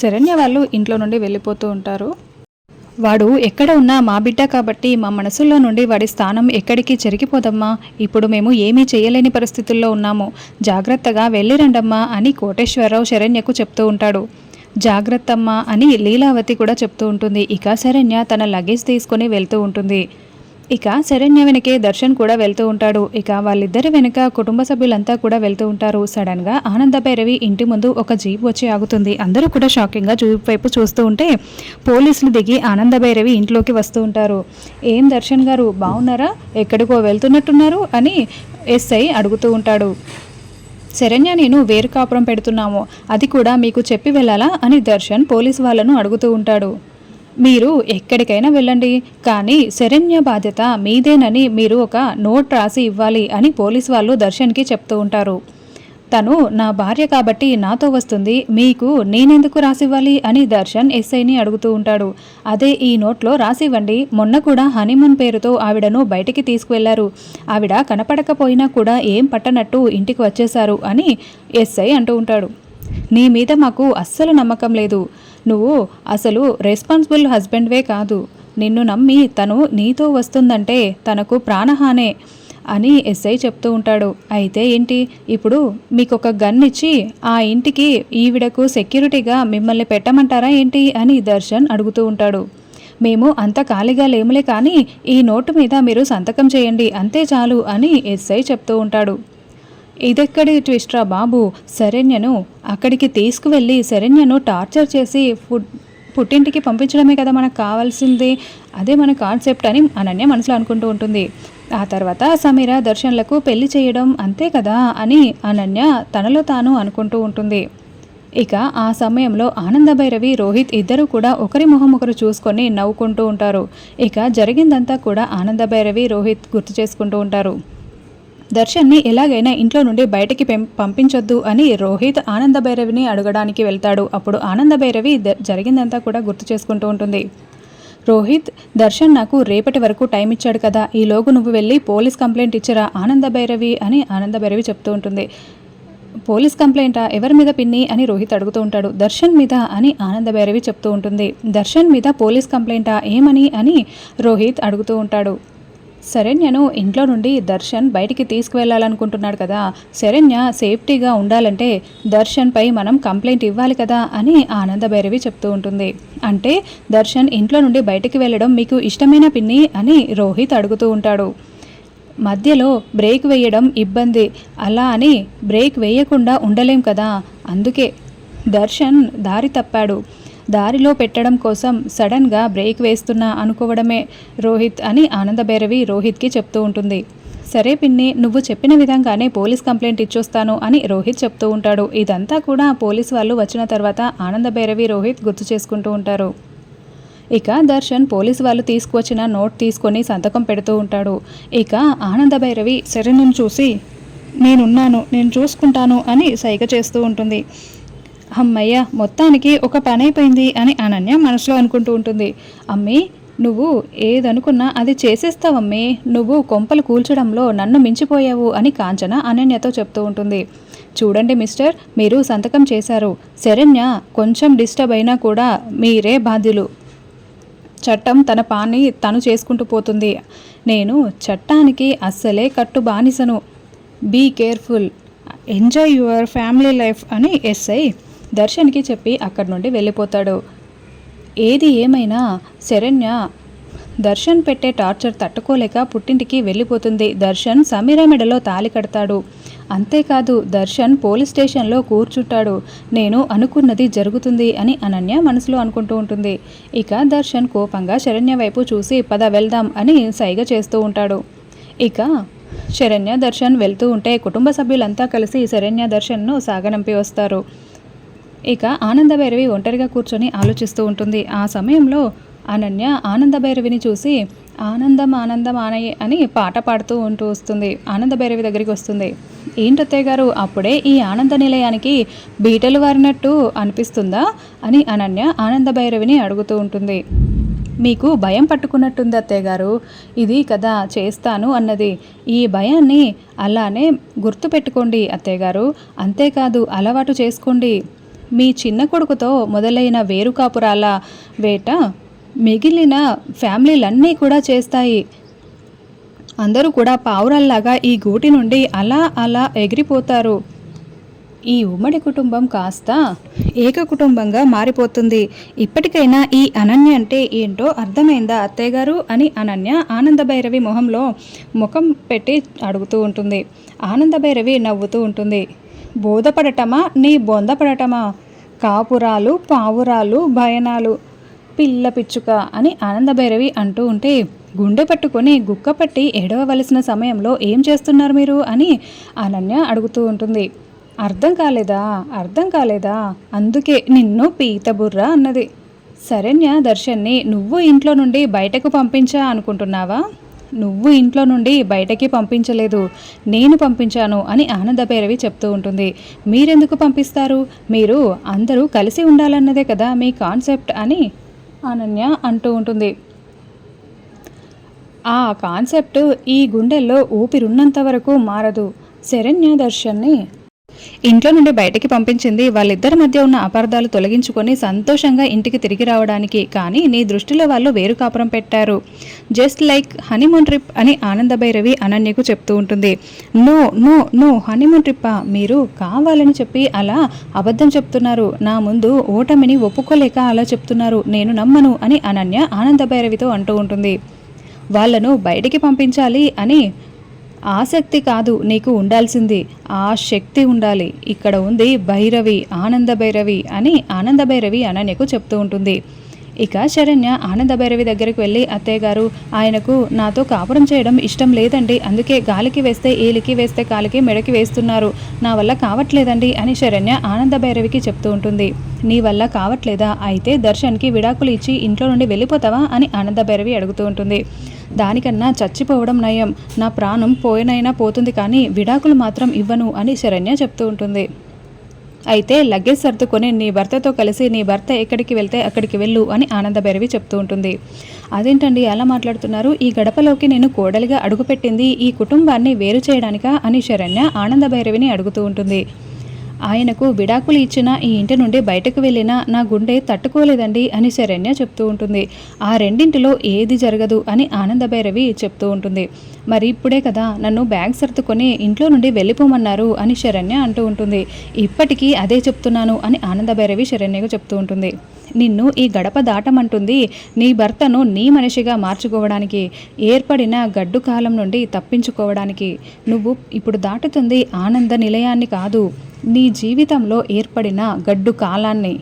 శరణ్య వాళ్ళు ఇంట్లో నుండి వెళ్ళిపోతూ ఉంటారు. వాడు ఎక్కడ ఉన్నా మా బిడ్డ కాబట్టి మా మనసులో నుండి వాడి స్థానం ఎక్కడికి చెరిగిపోదమ్మా. ఇప్పుడు మేము ఏమీ చేయలేని పరిస్థితుల్లో ఉన్నాము. జాగ్రత్తగా వెళ్ళిరండమ్మా అని కోటేశ్వరరావు శరణ్యకు చెప్తూ ఉంటాడు. జాగ్రత్తమ్మా అని లీలావతి కూడా చెప్తూ ఉంటుంది. ఇక శరణ్య తన లగేజ్ తీసుకొని వెళ్తూ ఉంటుంది. ఇక శరణ్య వెనకే దర్శన్ కూడా వెళ్తూ ఉంటాడు. ఇక వాళ్ళిద్దరి వెనుక కుటుంబ సభ్యులంతా కూడా వెళ్తూ ఉంటారు. సడన్గా ఆనంద భైరవి ఇంటి ముందు ఒక జీప్ వచ్చి ఆగుతుంది. అందరూ కూడా షాకింగ్గా జీప్ వైపు చూస్తూ ఉంటే పోలీసులు దిగి ఆనంద భైరవి ఇంట్లోకి వస్తూ ఉంటారు. ఏం దర్శన్ గారు బాగున్నారా ఎక్కడికో వెళ్తున్నట్టున్నారు? అని ఎస్ఐ అడుగుతూ ఉంటాడు. శరణ్య నేను వేరు కాపురం పెడుతున్నాము. అది కూడా మీకు చెప్పి వెళ్ళాలా? అని దర్శన్ పోలీస్ వాళ్ళను అడుగుతూ ఉంటాడు. మీరు ఎక్కడికైనా వెళ్ళండి కానీ శరణ్య బాధ్యత మీదేనని మీరు ఒక నోట్ రాసి ఇవ్వాలి అని పోలీస్ వాళ్ళు దర్శన్కి చెప్తూ ఉంటారు. తను నా భార్య కాబట్టి నాతో వస్తుంది మీకు నేనెందుకు రాసివ్వాలి అని దర్శన్ ఎస్ఐని అడుగుతూ ఉంటాడు. అదే ఈ నోట్లో రాసివ్వండి మొన్న కూడా హనీమూన్ పేరుతో ఆవిడను బయటికి తీసుకువెళ్ళారు. ఆవిడ కనపడకపోయినా కూడా ఏం పట్టనట్టు ఇంటికి వచ్చేశారు అని ఎస్ఐ అంటూ ఉంటాడు. నీ మీద మాకు అస్సలు నమ్మకం లేదు. నువ్వు అసలు రెస్పాన్సిబుల్ హస్బెండ్వే కాదు. నిన్ను నమ్మి తను నీతో వస్తుందంటే తనకు ప్రాణహానే అని ఎస్ఐ చెప్తూ ఉంటాడు. అయితే ఏంటి? ఇప్పుడు మీకు ఒక గన్ ఇచ్చి ఆ ఇంటికి ఈవిడకు సెక్యూరిటీగా మిమ్మల్ని పెట్టమంటారా ఏంటి అని దర్శన్ అడుగుతూ ఉంటాడు. మేము అంత ఖాళీగా లేములే కానీ ఈ నోటు మీద మీరు సంతకం చేయండి అంతే చాలు అని ఎస్ఐ చెప్తూ ఉంటాడు. ఇదెక్కడి ట్విస్ట్రా బాబు? శరణ్యను అక్కడికి తీసుకువెళ్ళి శరణ్యను టార్చర్ చేసి ఫుడ్ పుట్టింటికి పంపించడమే కదా మనకు కావాల్సింది. అదే మన కాన్సెప్ట్ అని అనన్య మనసులో అనుకుంటూ ఉంటుంది. ఆ తర్వాత సమీర దర్శన్లకు పెళ్ళి చేయడం అంతే కదా అని అనన్య తనలో తాను అనుకుంటూ ఉంటుంది. ఇక ఆ సమయంలో ఆనందభైరవి రోహిత్ ఇద్దరు కూడా ఒకరి మొహం ఒకరు చూసుకొని నవ్వుకుంటూ ఉంటారు. ఇక జరిగిందంతా కూడా ఆనందభైరవి రోహిత్ గుర్తు చేసుకుంటూ ఉంటారు. దర్శన్ని ఎలాగైనా ఇంట్లో నుండి బయటికి పంపించొద్దు అని రోహిత్ ఆనందభైరవిని అడగడానికి వెళ్తాడు. అప్పుడు ఆనందభైరవి భైరవి జరిగిందంతా కూడా గుర్తు చేసుకుంటూ ఉంటుంది. రోహిత్ దర్శన్ నాకు రేపటి వరకు టైం ఇచ్చాడు కదా. ఈలోగు నువ్వు వెళ్ళి పోలీస్ కంప్లైంట్ ఇచ్చరా ఆనందభైరవి అని ఆనందభైరవి చెప్తూ ఉంటుంది. పోలీస్ కంప్లైంటా? ఎవరి మీద పిన్ని అని రోహిత్ అడుగుతూ ఉంటాడు. దర్శన్ మీద అని ఆనందభైరవి చెప్తూ ఉంటుంది. దర్శన్ మీద పోలీస్ కంప్లైంటా? ఏమని అని రోహిత్ అడుగుతూ ఉంటాడు. శరణ్యను ఇంట్లో నుండి దర్శన్ బయటికి తీసుకువెళ్ళాలనుకుంటున్నాడు కదా. శరణ్య సేఫ్టీగా ఉండాలంటే దర్శన్పై మనం కంప్లైంట్ ఇవ్వాలి కదా అని ఆనందభైరవి చెప్తూ ఉంటుంది. అంటే దర్శన్ ఇంట్లో నుండి బయటికి వెళ్ళడం మీకు ఇష్టమైన పిన్ని అని రోహిత్ అడుగుతూ ఉంటాడు. మధ్యలో బ్రేక్ వేయడం ఇబ్బంది. అలా అని బ్రేక్ వేయకుండా ఉండలేం కదా. అందుకే దర్శన్ దారి తప్పాడు. దారిలో పెట్టడం కోసం సడన్గా బ్రేక్ వేస్తున్నా అనుకోవడమే రోహిత్ అని ఆనందభైరవి రోహిత్కి చెప్తూ ఉంటుంది. సరే పిన్ని నువ్వు చెప్పిన విధంగానే పోలీస్ కంప్లైంట్ ఇచ్చొస్తాను అని రోహిత్ చెప్తూ ఉంటాడు. ఇదంతా కూడా పోలీస్ వాళ్ళు వచ్చిన తర్వాత ఆనందభైరవి రోహిత్ గుర్తు చేసుకుంటూ ఉంటారు. ఇక దర్శన్ పోలీస్ వాళ్ళు తీసుకువచ్చిన నోట్ తీసుకొని సంతకం పెడుతూ ఉంటాడు. ఇక ఆనందభైరవి శరణ్ను చూసి నేనున్నాను నేను చూసుకుంటాను అని సైగ చేస్తూ ఉంటుంది. అమ్మయ్య మొత్తానికి ఒక పని అయిపోయింది అని అనన్య మనసులో అనుకుంటూ ఉంటుంది. అమ్మి నువ్వు ఏదనుకున్నా అది చేసేస్తావమ్మి. నువ్వు కొంపలు కూల్చడంలో నన్ను మించిపోయావు అని కాంచన అనన్యతో చెప్తూ ఉంటుంది. చూడండి మిస్టర్ మీరు సంతకం చేశారు. శరణ్య కొంచెం డిస్టర్బ్ అయినా కూడా మీరే బాధ్యులు. చట్టం తన పాని తను చేసుకుంటూ పోతుంది. నేను చట్టానికి అస్సలే కట్టు బానిసను. Be careful. Enjoy your family life అని ఎస్ఐ దర్శన్కి చెప్పి అక్కడి నుండి వెళ్ళిపోతాడు. ఏది ఏమైనా శరణ్య దర్శన్ పెట్టే టార్చర్ తట్టుకోలేక పుట్టింటికి వెళ్ళిపోతుంది. దర్శన్ సమీర మెడలో తాలి కడతాడు. అంతేకాదు దర్శన్ పోలీస్ స్టేషన్లో కూర్చుంటాడు. నేను అనుకున్నది జరుగుతుంది అని అనన్య మనసులో అనుకుంటూ ఉంటుంది. ఇక దర్శన్ కోపంగా శరణ్య వైపు చూసి పద వెళ్దాం అని సైగ చేస్తూ ఉంటాడు. ఇక శరణ్య దర్శన్ వెళ్తూ ఉంటే కుటుంబ సభ్యులంతా కలిసి శరణ్య దర్శన్ను సాగనంపి వస్తారు. ఇక ఆనందభైరవి ఒంటరిగా కూర్చొని ఆలోచిస్తూ ఉంటుంది. ఆ సమయంలో అనన్య ఆనందభైరవిని చూసి ఆనందం ఆనందం ఆనయ్య అని పాట పాడుతూ ఉంటూ వస్తుంది. ఆనందభైరవి దగ్గరికి వస్తుంది. ఏంటత్తయ్య గారు అప్పుడే ఈ ఆనంద నిలయానికి బీటలు వారినట్టు అనిపిస్తుందా? అని అనన్య ఆనందభైరవిని అడుగుతూ ఉంటుంది. మీకు భయం పట్టుకున్నట్టుంది అత్తయ్య గారు. ఇది కదా చేస్తాను అన్నది. ఈ భయాన్ని అలానే గుర్తుపెట్టుకోండి అత్తయ్య గారు. అంతేకాదు అలవాటు చేసుకోండి. మీ చిన్న కొడుకుతో మొదలైన వేరుకాపురాల వేట మిగిలిన ఫ్యామిలీలన్నీ కూడా చేస్తాయి. అందరూ కూడా పావురాల్లాగా ఈ గూటి నుండి అలా అలా ఎగిరిపోతారు. ఈ ఉమ్మడి కుటుంబం కాస్త ఏక కుటుంబంగా మారిపోతుంది. ఇప్పటికైనా ఈ అనన్య అంటే ఏంటో అర్థమైందా అత్తయ్య గారు? అని అనన్య ఆనందభైరవి మొహంలో ముఖం పెట్టి అడుగుతూ ఉంటుంది. ఆనందభైరవి నవ్వుతూ ఉంటుంది. బోధపడటమా? నీ బొందపడటమా కాపురాలు పావురాలు భయనాలు పిల్ల పిచ్చుక అని ఆనందభైరవి అంటూ ఉంటే గుండె పట్టుకొని గుక్క పట్టి ఏడవవలసిన సమయంలో ఏం చేస్తున్నారు మీరు అని అనన్య అడుగుతూ ఉంటుంది. అర్థం కాలేదా? అర్థం కాలేదా? అందుకే నిన్ను పీతబుర్ర అన్నది. శరణ్య దర్శన్ని నువ్వు ఇంట్లో నుండి బయటకు పంపించా అనుకుంటున్నావా? నువ్వు ఇంట్లో నుండి బయటకి పంపించలేదు. నేను పంపించాను అని ఆనందభైరవి చెప్తూ ఉంటుంది. మీరెందుకు పంపిస్తారు? మీరు అందరూ కలిసి ఉండాలన్నదే కదా మీ కాన్సెప్ట్ అని అనన్య అంటూ ఉంటుంది. ఆ కాన్సెప్ట్ ఈ గుండెల్లో ఊపిరున్నంత వరకు మారదు. శరణ్య దర్శన్ని ఇంట్లో నుండి బయటికి పంపించింది. వాళ్ళిద్దరి మధ్య ఉన్న అపార్థాలు తొలగించుకొని సంతోషంగా ఇంటికి తిరిగి రావడానికి కానీ నీ దృష్టిలో వాళ్ళు వేరు కాపురం పెట్టారు. జస్ట్ లైక్ హనీమూన్ ట్రిప్ అని ఆనందభైరవి అనన్యకు చెప్తూ ఉంటుంది. నో నో నో హనీమూన్ ట్రిప్పా? మీరు కావాలని చెప్పి అలా అబద్ధం చెప్తున్నారు. నా ముందు ఓటమిని ఒప్పుకోలేక అలా చెప్తున్నారు. నేను నమ్మను అని అనన్య ఆనందభైరవితో అంటూ ఉంటుంది. వాళ్ళను బయటికి పంపించాలి అని ఆసక్తి కాదు నీకు ఉండాల్సింది. ఆ శక్తి ఉండాలి. ఇక్కడ ఉంది భైరవి ఆనంద భైరవి అని ఆనంద భైరవి అనన్యకు చెప్తూ ఉంటుంది. ఇక శరణ్య ఆనంద భైరవి దగ్గరికి వెళ్ళి అత్తయ్య గారు ఆయనకు నాతో కాపురం చేయడం ఇష్టం లేదండి. అందుకే గాలికి వేస్తే ఏలికి వేస్తే కాలికి మెడకి వేస్తున్నారు. నా వల్ల కావట్లేదండి అని శరణ్య ఆనంద భైరవికి చెప్తూ ఉంటుంది. నీ వల్ల కావట్లేదా? అయితే దర్శన్కి విడాకులు ఇచ్చి ఇంట్లో నుండి వెళ్ళిపోతావా? అని ఆనంద భైరవి అడుగుతూ ఉంటుంది. దానికన్నా చచ్చిపోవడం నయం. నా ప్రాణం పోయినైనా పోతుంది కానీ విడాకులు మాత్రం ఇవ్వను అని శరణ్య చెప్తూ ఉంటుంది. అయితే లగేజ్ సర్దుకొని నీ భర్తతో కలిసి నీ భర్త ఎక్కడికి వెళ్తే అక్కడికి వెళ్ళు అని ఆనందభైరవి చెప్తూ ఉంటుంది. అదేంటండి ఎలా మాట్లాడుతున్నారు? ఈ గడపలోకి నేను కోడలిగా అడుగుపెట్టింది ఈ కుటుంబాన్ని వేరు చేయడానికా అని శరణ్య ఆనందభైరవిని అడుగుతూ ఉంటుంది. ఆయనకు విడాకులు ఇచ్చిన ఈ ఇంటి నుండి బయటకు వెళ్ళినా నా గుండె తట్టుకోలేదండి అని శరణ్య చెప్తూ ఉంటుంది. ఆ రెండింటిలో ఏది జరగదు అని ఆనందభైరవి చెప్తూ ఉంటుంది. మరి ఇప్పుడే కదా నన్ను బ్యాగ్ సర్దుకొని ఇంట్లో నుండి వెళ్ళిపోమన్నారు అని శరణ్య అంటూ ఉంటుంది. ఇప్పటికీ అదే చెప్తున్నాను అని ఆనందభైరవి శరణ్యకు చెప్తూ ఉంటుంది. నిన్ను ఈ గడప దాటమంటుంది నీ భర్తను నీ మనిషిగా మార్చుకోవడానికి ఏర్పడిన గడ్డు కాలం నుండి తప్పించుకోవడానికి. నువ్వు ఇప్పుడు దాటుతుంది ఆనంద నిలయాన్ని కాదు. నీ జీవితంలో ఏర్పడిన గడ్డు కాలాన్ని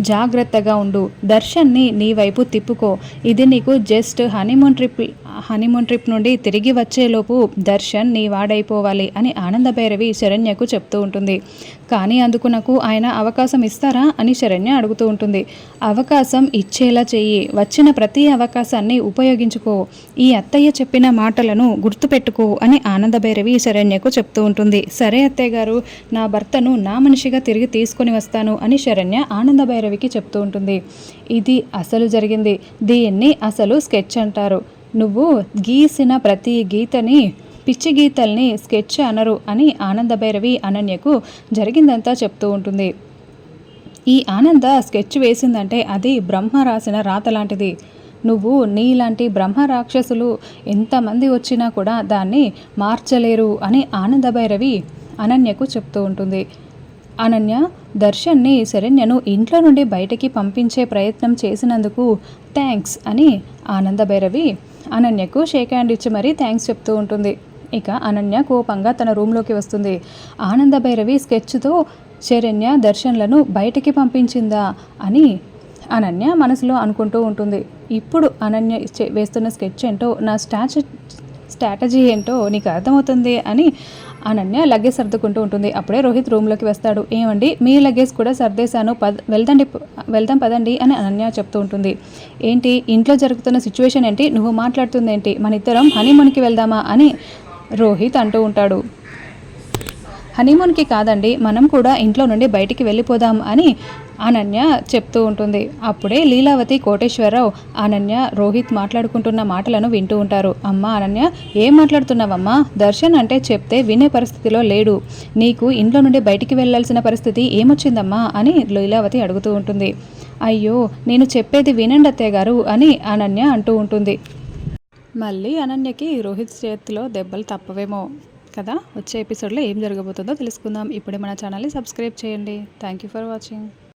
జాగ్రత్తగా ఉండు. దర్శన్ని నీ వైపు తిప్పుకో. ఇది నీకు just honeymoon trip honeymoon trip నుండి తిరిగి వచ్చేలోపు దర్శన్ నీ వాడైపోవాలి అని ఆనందభైరవి శరణ్యకు చెప్తూ ఉంటుంది. కానీ అందుకు నాకు ఆయన అవకాశం ఇస్తారా అని శరణ్య అడుగుతూ ఉంటుంది. అవకాశం ఇచ్చేలా చెయ్యి. వచ్చిన ప్రతి అవకాశాన్ని ఉపయోగించుకో. ఈ అత్తయ్య చెప్పిన మాటలను గుర్తుపెట్టుకో అని ఆనందభైరవి శరణ్యకు చెప్తూ ఉంటుంది. సరే అత్తయ్య గారు నా భర్తను నా మనిషిగా తిరిగి తీసుకొని వస్తాను అని శరణ్య ఆనందభైరవికి చెప్తూ ఉంటుంది. ఇది అసలు జరిగింది. దీన్ని అసలు స్కెచ్ అంటారు. నువ్వు గీసిన ప్రతి గీతని పిచ్చి గీతల్ని స్కెచ్ అనరు అని ఆనందభైరవి అనన్యకు జరిగిందంతా చెప్తూ ఉంటుంది. ఈ ఆనంద స్కెచ్ వేసిందంటే అది బ్రహ్మ రాసిన రాత లాంటిది. నువ్వు నీలాంటి బ్రహ్మ రాక్షసులు ఎంతమంది వచ్చినా కూడా దాన్ని మార్చలేరు అని ఆనందభైరవి అనన్యకు చెప్తూ ఉంటుంది. అనన్య దర్శన్ని శరణ్యను ఇంట్లో నుండి బయటికి పంపించే ప్రయత్నం చేసినందుకు థ్యాంక్స్ అని ఆనందభైరవి అనన్యకు షేక్ హ్యాండ్ ఇచ్చి మరీ థ్యాంక్స్ చెప్తూ ఉంటుంది. ఇక అనన్య కోపంగా తన రూమ్లోకి వస్తుంది. ఆనంద భైరవి స్కెచ్తో శరణ్య దర్శన్లను బయటికి పంపించిందా అని అనన్య మనసులో అనుకుంటూ ఉంటుంది. ఇప్పుడు అనన్య వేస్తున్న స్కెచ్ ఏంటో నా స్టాచ స్ట్రాటజీ ఏంటో నీకు అర్థమవుతుంది అని అనన్య లగేజ్ సర్దుకుంటూ ఉంటుంది. అప్పుడే రోహిత్ రూమ్లోకి వస్తాడు. ఏమండి మీ లగేజ్ కూడా సర్దేశాను. పద వెళ్దండి వెళ్దాం పదండి అని అనన్య చెప్తూ ఉంటుంది. ఏంటి ఇంట్లో జరుగుతున్న సిచ్యువేషన్ ఏంటి? నువ్వు మాట్లాడుతుంది ఏంటి మన ఇద్దరం హనీమూన్కి వెళ్దామా అని రోహిత్ అంటూ ఉంటాడు. హనీమూన్కి కాదండి మనం కూడా ఇంట్లో నుండి బయటికి వెళ్ళిపోదాం అని అనన్య చెప్తూ ఉంటుంది. అప్పుడే లీలావతి కోటేశ్వరరావు అనన్య రోహిత్ మాట్లాడుకుంటున్న మాటలను వింటూ ఉంటారు. అమ్మ అనన్య ఏం మాట్లాడుతున్నావమ్మా? దర్శన్ అంటే చెప్తే వినే పరిస్థితిలో లేడు. నీకు ఇంట్లో నుండి బయటికి వెళ్ళాల్సిన పరిస్థితి ఏమొచ్చిందమ్మా? అని లీలావతి అడుగుతూ ఉంటుంది. అయ్యో నేను చెప్పేది వినండి అత్తయ్య గారు అని అనన్య అంటూ ఉంటుంది. మళ్ళీ అనన్యకి రోహిత్ చేతిలో దెబ్బలు తప్పవేమో కదా? వచ్చే ఎపిసోడ్లో ఏం జరగబోతుందో తెలుసుకుందాం. ఇప్పుడే మన ఛానల్ని సబ్స్క్రైబ్ చేయండి. Thank you for watching